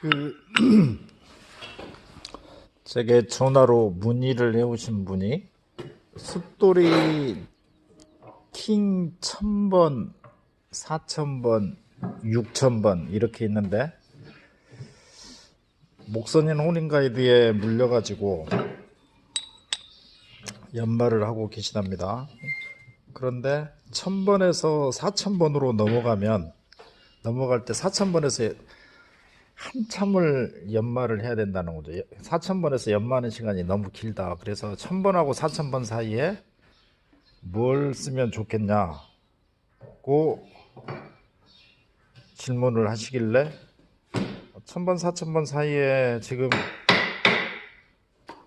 그 제게 전화로 문의를 해오신 분이 숫돌이 킹 1000번, 4000번, 6000번 이렇게 있는데 목선인 혼인가이드에 물려가지고 연말을 하고 계시답니다. 그런데 1000번에서 4000번으로 넘어가면 넘어갈 때 4000번에서 한참을 연말을 해야 된다는 거죠. 4,000번에서 연마하는 시간이 너무 길다. 그래서 1,000번하고 4,000번 사이에 뭘 쓰면 좋겠냐고 질문을 하시길래 1,000번, 4,000번 사이에 지금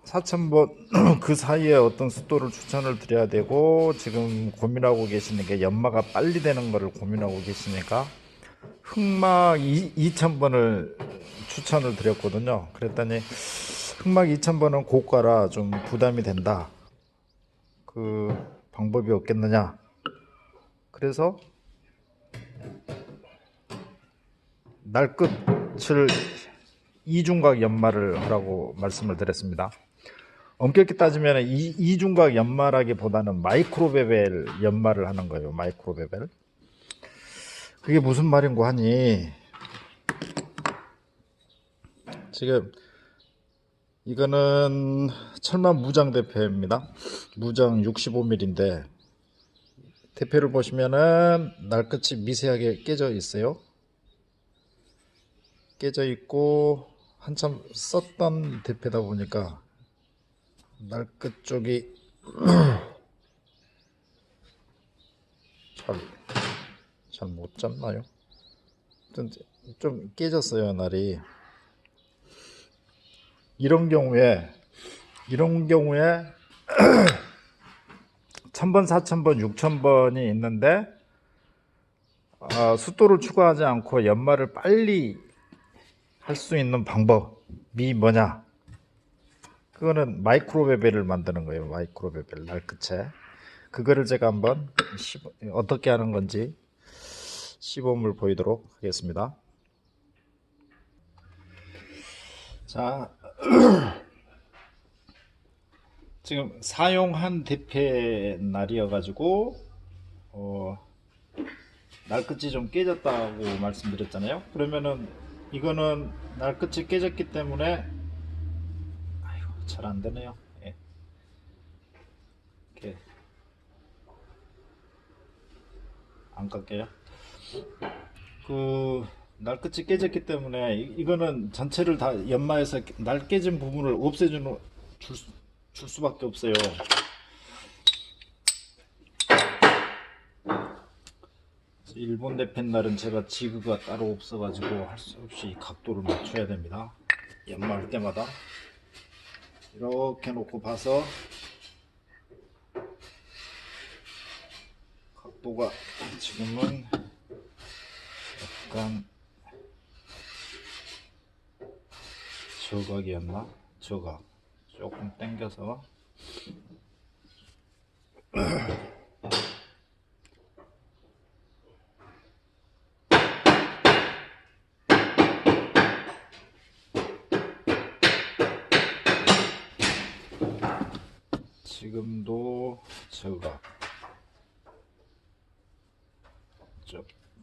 4,000번 그 사이에 어떤 숫도를 추천을 드려야 되고 지금 고민하고 계시는 게 연마가 빨리 되는 거를 고민하고 계시니까 흑막 2,000번을 추천을 드렸거든요. 그랬더니 흑막 2,000번은 고가라 좀 부담이 된다. 그 방법이 없겠느냐. 그래서 날 끝을 이중각 연마를 하라고 말씀을 드렸습니다. 엄격히 따지면 이, 이중각 연마라기보다는 마이크로베벨 연마를 하는 거예요. 마이크로베벨. 그게 무슨 말인고 하니 지금 이거는 철만 무장 대패입니다. 무장 65mm인데 대패를 보시면은 날끝이 미세하게 깨져 있어요. 깨져 있고 한참 썼던 대패다 보니까 날끝 쪽이 잘 잘 못 잡나요? 좀, 좀 깨졌어요, 날이. 이런 경우에, 이런 경우에, 1000번, 4000번, 6000번이 있는데, 아, 숫도를 추가하지 않고 연말을 빨리 할 수 있는 방법이 뭐냐? 그거는 마이크로베벨을 만드는 거예요. 마이크로베벨, 날 끝에. 그거를 제가 한번 어떻게 하는 건지 시범을 보이도록 하겠습니다. 자, 지금 사용한 대패 날이어가지고 어, 날끝이 좀 깨졌다고 말씀드렸잖아요. 그러면은 이거는 날끝이 깨졌기 때문에 아이고 잘 안 되네요. 예. 이렇게 안 깎여요. 그 날끝이 깨졌기 때문에 이- 이거는 전체를 다 연마해서 날 깨진 부분을 없애주는 줄, 수- 줄 수밖에 없어요. 일본 대팬 날은 제가 지그가 따로 없어가지고 할 수 없이 각도를 맞춰야 됩니다. 연마할 때마다 이렇게 놓고 봐서 각도가 지금은 약간 저각이었나? 저각. 조금 당겨서. 지금도 저각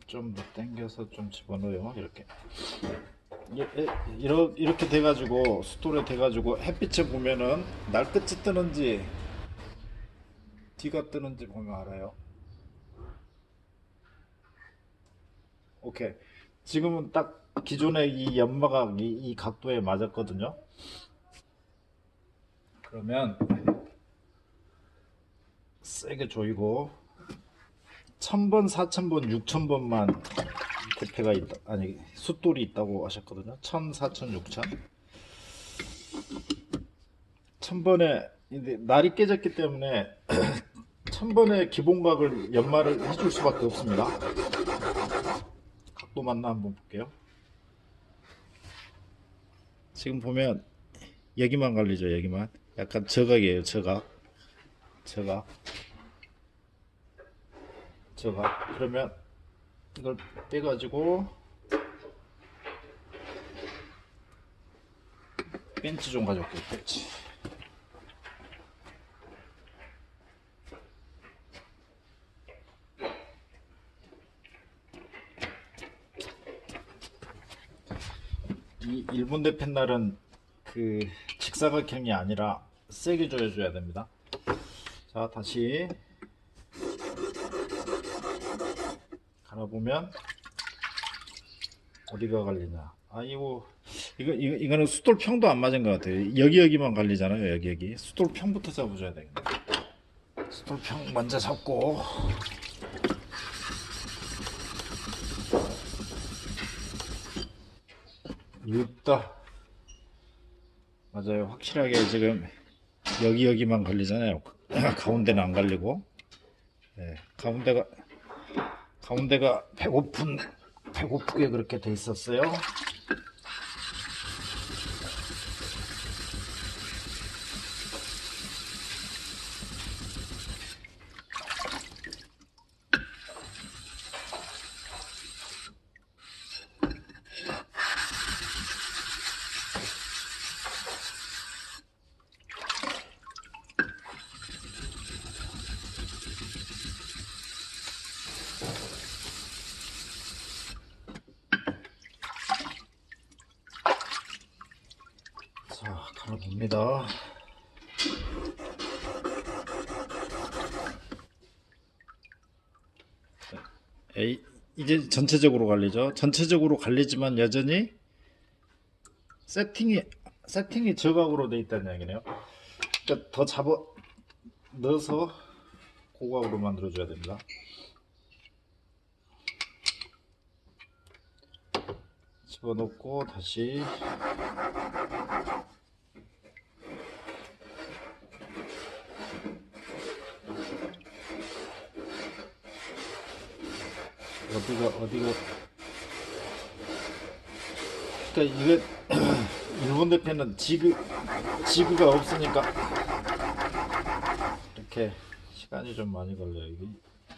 좀더 당겨서 좀 집어넣어요. 이렇게. 예, 예, 이렇게 돼가지고 스토레 돼가지고 햇빛에 보면은 날끝이 뜨는지 뒤가 뜨는지 보면 알아요. 오케이. 지금은 딱 기존의 이 연마가 이, 이 각도에 맞았거든요. 그러면 세게 조이고 1000번, 4000번, 6000번만 대패가 있다. 아니, 숫돌이 있다고 하셨거든요. 1000, 4000, 6000. 1000번에 이제 날이 깨졌기 때문에 1000번의 기본각을 연마를 해줄 수밖에 없습니다. 각도 맞나 한번 볼게요. 지금 보면 여기만 갈리죠, 여기만. 약간 저각이에요, 저각. 저각. 저각. 그러면 이걸 빼가지고 벤치 좀 가져올게 벤치. 이 일본 대 펜날은 그 직사각형이 아니라 세게 조여줘야 됩니다. 자 다시 갈아보면 어디가 갈리냐 아이고 이거 이거 이거는 수돌 평도 안 맞은 것 같아요. 여기 여기만 갈리잖아요. 여기 여기. 수돌 평부터 잡아줘야 되겠네. 수돌 평 먼저 잡고. 있다. 맞아요. 확실하게 지금 여기 여기만 갈리잖아요. 가운데는 안 갈리고. 네, 가운데가 가운데가 배고픈 배고프게 그렇게 돼 있었어요. 자, 갈아봅니다. 에이, 이제 전체적으로 갈리죠. 전체적으로 갈리지만 여전히 세팅이 세팅이 저각으로 돼 있다는 얘기네요. 그러니까 더 잡아 넣어서 고각으로 만들어 줘야 됩니다. 집어넣고 다시 어디가 어디가 그러니까 이게 일본 대표는 지그 지그가 없으니까 이렇게 시간이 좀 많이 걸려요. 이게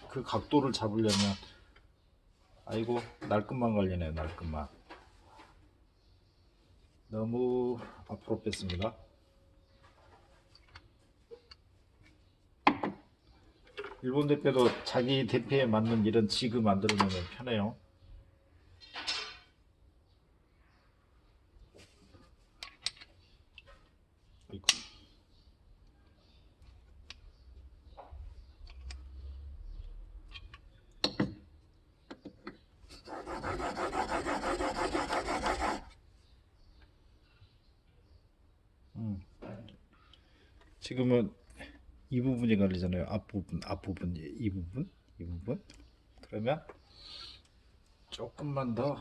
그 각도를 잡으려면 아이고 날끔만 걸리네 날끔만 너무 앞으로 뺐습니다. 일본 대표도 자기 대표에 맞는 이런 지그 만들어 놓으면 편해요. 아이고. 음. 지금은 이 부분이 갈리잖아요. 앞부분, 앞부분, 이 부분, 이 부분. 그러면 조금만 더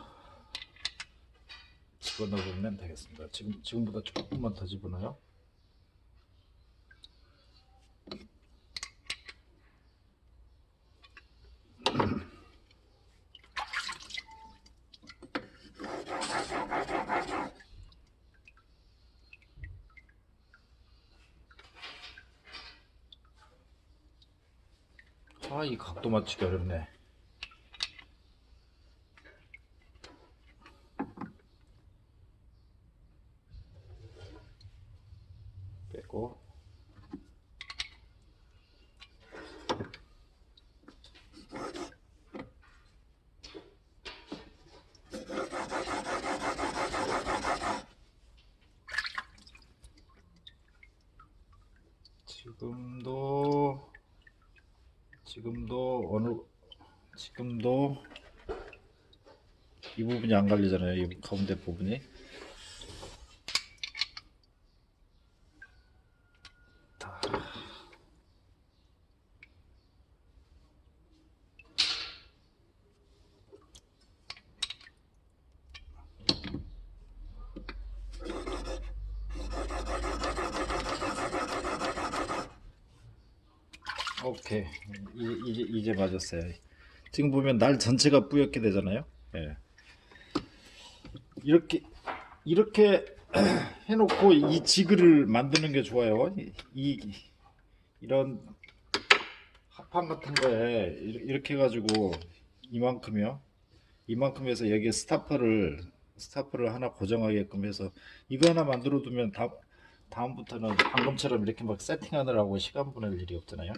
집어넣으면 되겠습니다. 지금 지금보다 조금만 더 집어넣어요. 아, 이 각도 맞추기 어렵네. 빼고. 지금도 지금도 어느 지금도 이 부분이 안 갈리잖아요. 이 가운데 부분이. 다. 오케이 이- 이제 맞았어요. 지금 보면 날 전체가 뿌옇게 되잖아요. 예. 이렇게 이렇게 해놓고 이 지그를 만드는 게 좋아요. 이, 이 이런 합판 같은 거에 이- 이렇게 해가지고 이만큼이요. 이만큼에서 여기에 스타퍼를 스타프를 하나 고정하게끔 해서 이거 하나 만들어 두면 다, 다음부터는 방금처럼 이렇게 막 세팅하느라고 시간 보낼 일이 없잖아요.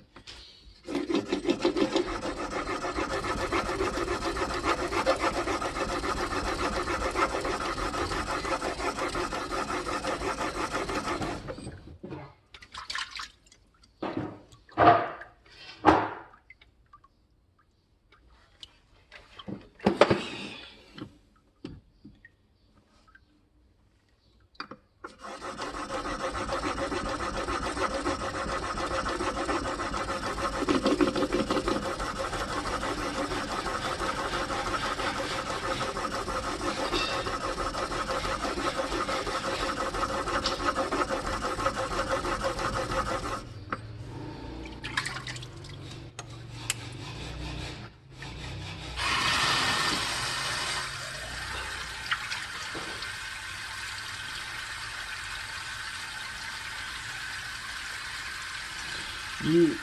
이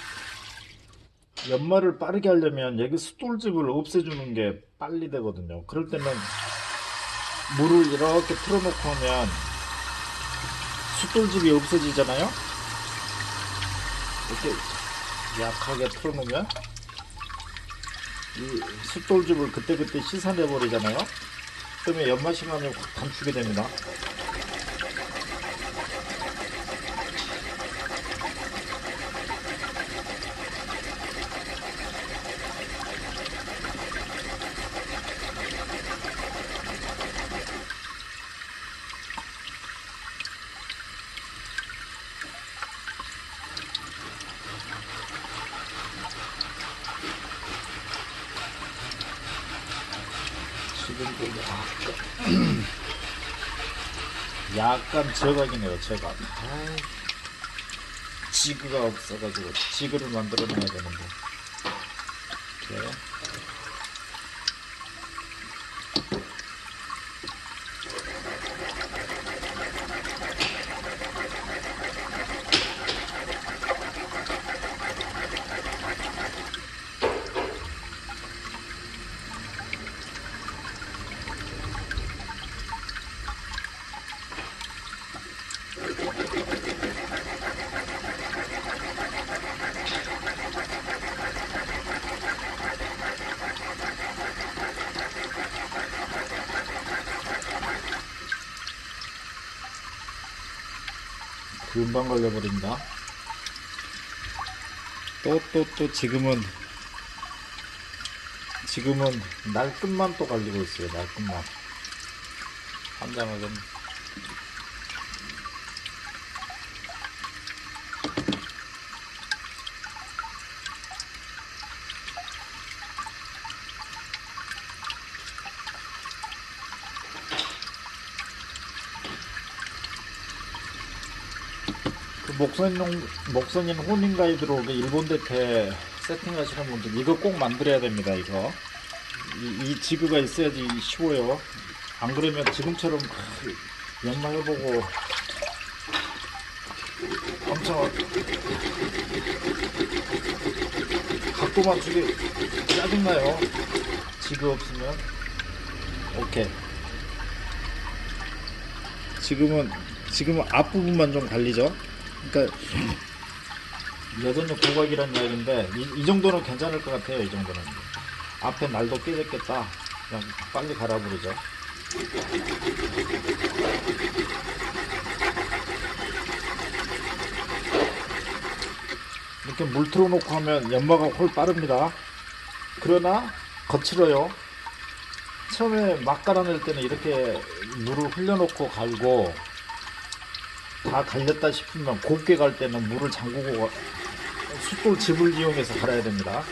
연말을 빠르게 하려면 여기 숫돌집을 없애주는 게 빨리 되거든요. 그럴 때는 물을 이렇게 틀어놓고 하면 숫돌집이 없어지잖아요. 이렇게 약하게 틀어놓으면 이 숫돌집을 그때그때 씻어내 버리잖아요. 그러면 연말 시간을 확 단축이 됩니다. 지금 좀 약간, 약간 저각이네요 저각. 아이, 지그가 없어가지고 지그를 만들어내야 되는데. 이렇게. 금방 걸려버린다. 또 또 또 지금은 지금은 날끝만 또 갈리고 있어요. 날끝만 환장하 목선인 목선인 혼인 가이드로 그 일본 대패 세팅하시는 분들 이거 꼭 만들어야 됩니다. 이거 이, 이 지그가 있어야지 쉬워요. 안 그러면 지금처럼 아, 연마해보고 엄청 각도 맞추기 짜증나요. 지그 없으면 오케이. 지금은 지금은 앞부분만 좀 갈리죠. 그러니까 여전히 고각이란 이야기인데 이, 이 정도는 괜찮을 것 같아요. 이 정도는 앞에 날도 깨졌겠다. 그냥 빨리 갈아버리죠. 이렇게 물 틀어놓고 하면 연마가 훨 빠릅니다. 그러나 거칠어요. 처음에 막 갈아낼 때는 이렇게 물을 흘려놓고 갈고 다 갈렸다 싶으면 곱게 갈 때는 물을 잠그고 숫돌 즙을 이용해서 갈아야 됩니다.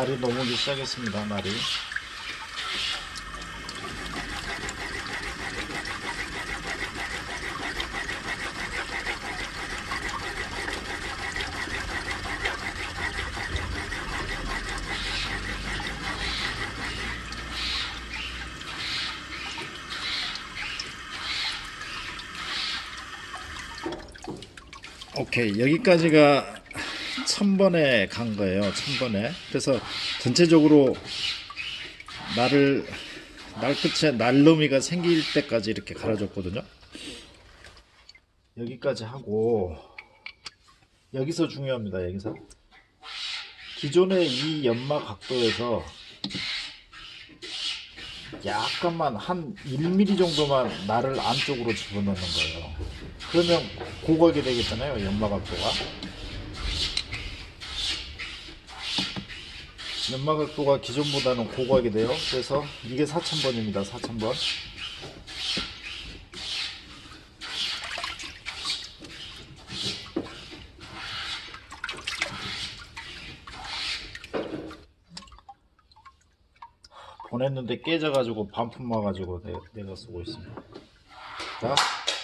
날이 넘어오기 시작했습니다. 날이. 오케이 여기까지가 천번에 간 거예요 천번에. 그래서 전체적으로 날을 날 끝에 날놈이가 생길 때까지 이렇게 갈아줬거든요. 여기까지 하고 여기서 중요합니다 여기서. 기존의 이 연마 각도에서 약간만 한 1mm 정도만 날을 안쪽으로 집어넣는 거예요. 그러면 고각이 되겠잖아요 연마 각도가 연마 각도가 기존보다는 고각이 돼요. 그래서 이게 4000번입니다. 4000번. 보냈는데 깨져가지고 반품 와가지고 내, 내가 쓰고 있습니다. 자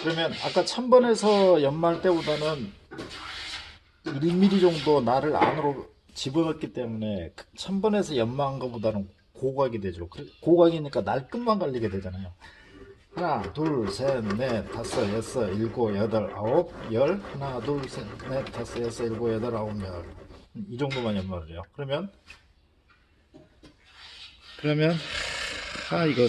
그러면 아까 1000번에서 연마할 때보다는 1mm 정도 날을 안으로 집어넣기 때문에 1000번에서 연마한 것보다는 고각이 되죠. 고각이니까 날 끝만 갈리게 되잖아요. 하나, 둘, 셋, 넷, 다섯, 여섯, 일곱, 여덟, 아홉, 열. 하나, 둘, 셋, 넷, 다섯, 여섯, 일곱, 여덟, 아홉, 열. 이 정도만 연마를 해요. 그러면 그러면 아 이거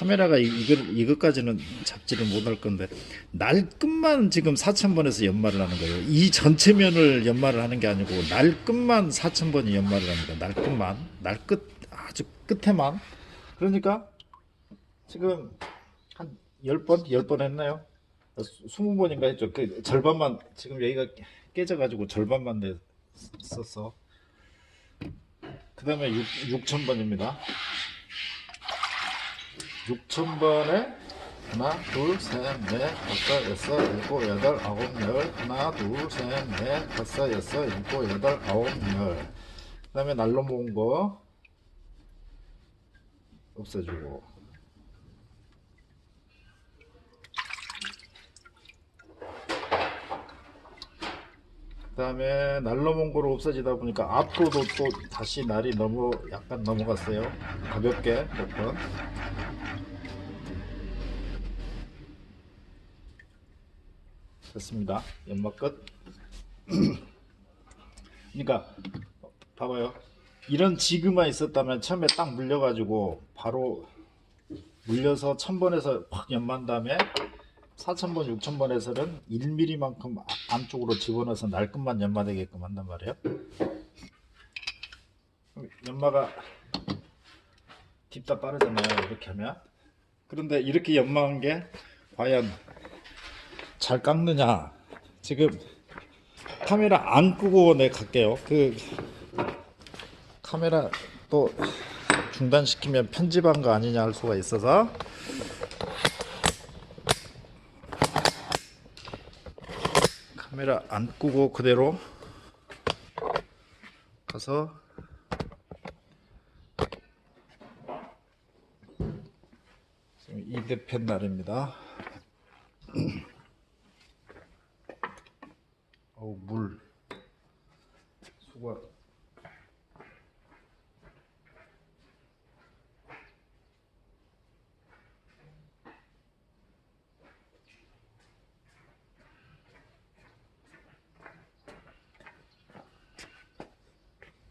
카메라가 이- 이걸 이것까지는 잡지를 못할 건데 날 끝만 지금 4,000번에서 연마를 하는 거예요. 이 전체 면을 연마를 하는 게 아니고 날 끝만 4,000번이 연마를 합니다. 날 끝만 날끝 아주 끝에만 그러니까 지금 한 10번 10번 했나요? 20번인가 했죠. 그 절반만 지금 여기가 깨져 가지고 절반만 됐었어. 그 다음에 6 6,000번입니다. 6,000번에 하나, 둘, 셋, 넷, 다섯, 여섯, 일곱, 여덟, 아홉, 열. 하나, 둘, 셋, 넷, 다섯, 여섯, 일곱, 여덟, 아홉, 열. 그 다음에 날로 모은 거 없애주고. 그 다음에 날로 모은 거로 없어지다 보니까 앞으로도 또 다시 날이 너무 약간 넘어갔어요. 가볍게 몇 번. 됐습니다. 연막 끝. 그러니까 봐봐요. 이런 지그만 있었다면 처음에 딱 물려가지고 바로 물려서 1000번에서 확 연만 다음에 4000번, 6000번에서는 1mm만큼 안쪽으로 집어넣어서 날끝만 연마되게끔 한단 말이에요. 연마가 딥다 빠르잖아요. 이렇게 하면. 그런데 이렇게 연마한 게 과연 잘 깎느냐. 지금 카메라 안 끄고 내 갈게요. 그 카메라 또 중단시키면 편집한 거 아니냐 할 수가 있어서. 카메라 안 끄고 그대로 가서 지금 이대편 날입니다 어우 물 수고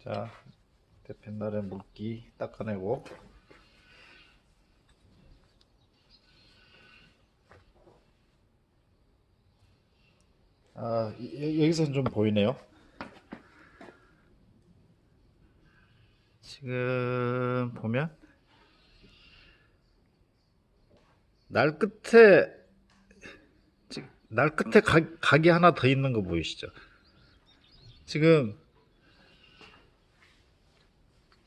자 대펜날의 물기 닦아내고 아 여- 여기서는 좀 보이네요 지금 보면 날 끝에 지- 날 끝에 각, 각이 하나 더 있는 거 보이시죠? 지금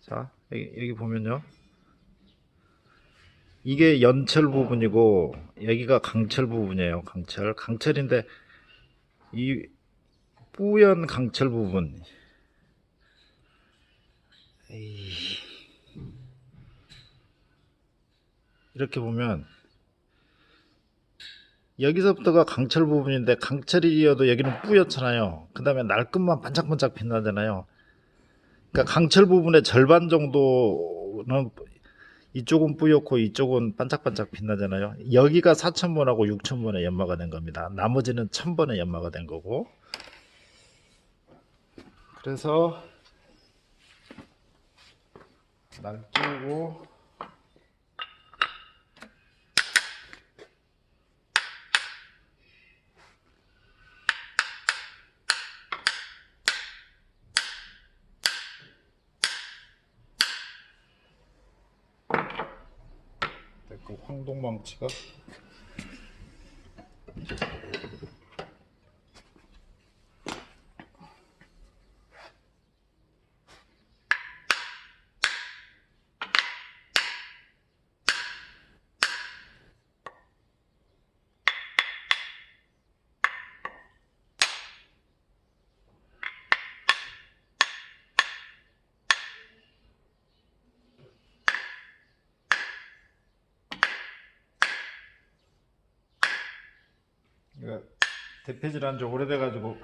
자 여기, 여기 보면요 이게 연철 부분이고 여기가 강철 부분이에요 강철 강철인데 이 뿌연 강철 부분. 이렇게 보면 여기서부터가 강철 부분인데 강철이어도 여기는 뿌옇잖아요. 그 다음에 날끝만 반짝반짝 빛나잖아요. 그러니까 강철 부분의 절반 정도는 이쪽은 뿌옇고 이쪽은 반짝반짝 빛나잖아요. 여기가 4,000번하고 6,000번의 연마가 된 겁니다. 나머지는 1,000번의 연마가 된 거고. 그래서 날 끼우고 그 황동망치가 이거 대패질 한 지 오래돼가지고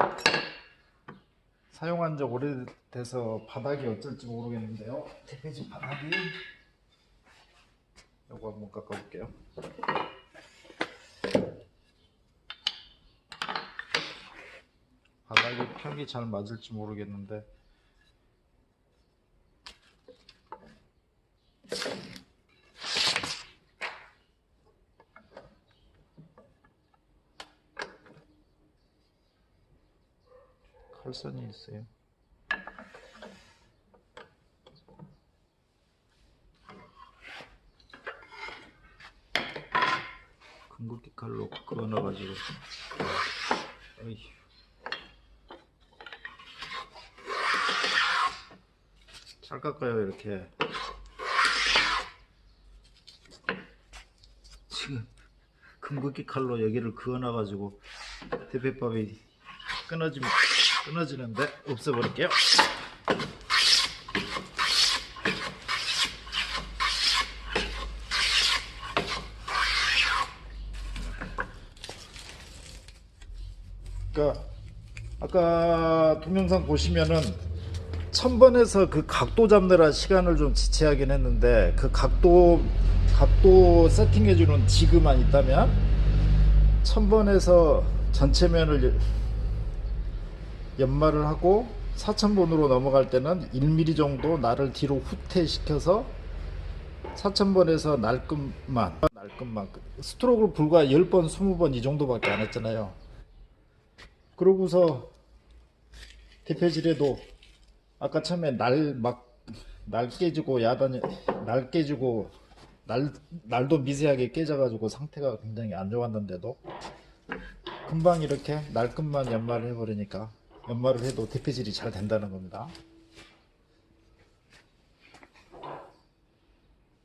사용한 지 오래돼서 바닥이 어쩔지 모르겠는데요. 대패질 바닥이 요거 한번 깎아볼게요. 바닥이 펴기 잘 맞을지 모르겠는데 칼선이 있어요. 금굵기 칼로 그어놔가지고 어이. 잘 깎아요 이렇게 지금 금굵기 칼로 여기를 그어놔가지고 대패밥이 끊어지면 끊어지는데 없애버릴게요. 그러니까 아까 동영상 보시면은 천번에서 그 각도 잡느라 시간을 좀 지체하긴 했는데 그 각도 각도 세팅해 주는 지그만 있다면 천번에서 전체 면을 연마를 하고 4,000번으로 넘어갈 때는 1mm 정도 날을 뒤로 후퇴시켜서 4,000번에서 날끝만 날끝만. 스트로크를 불과 10번 20번 이 정도밖에 안 했잖아요. 그러고서 대패질에도 아까 처음에 날 막 날 깨지고 야단이 날 깨지고 날 날도 미세하게 깨져가지고 상태가 굉장히 안 좋았는데도 금방 이렇게 날끝만 연마를 해버리니까 연마를 해도 대패질이 잘 된다는 겁니다.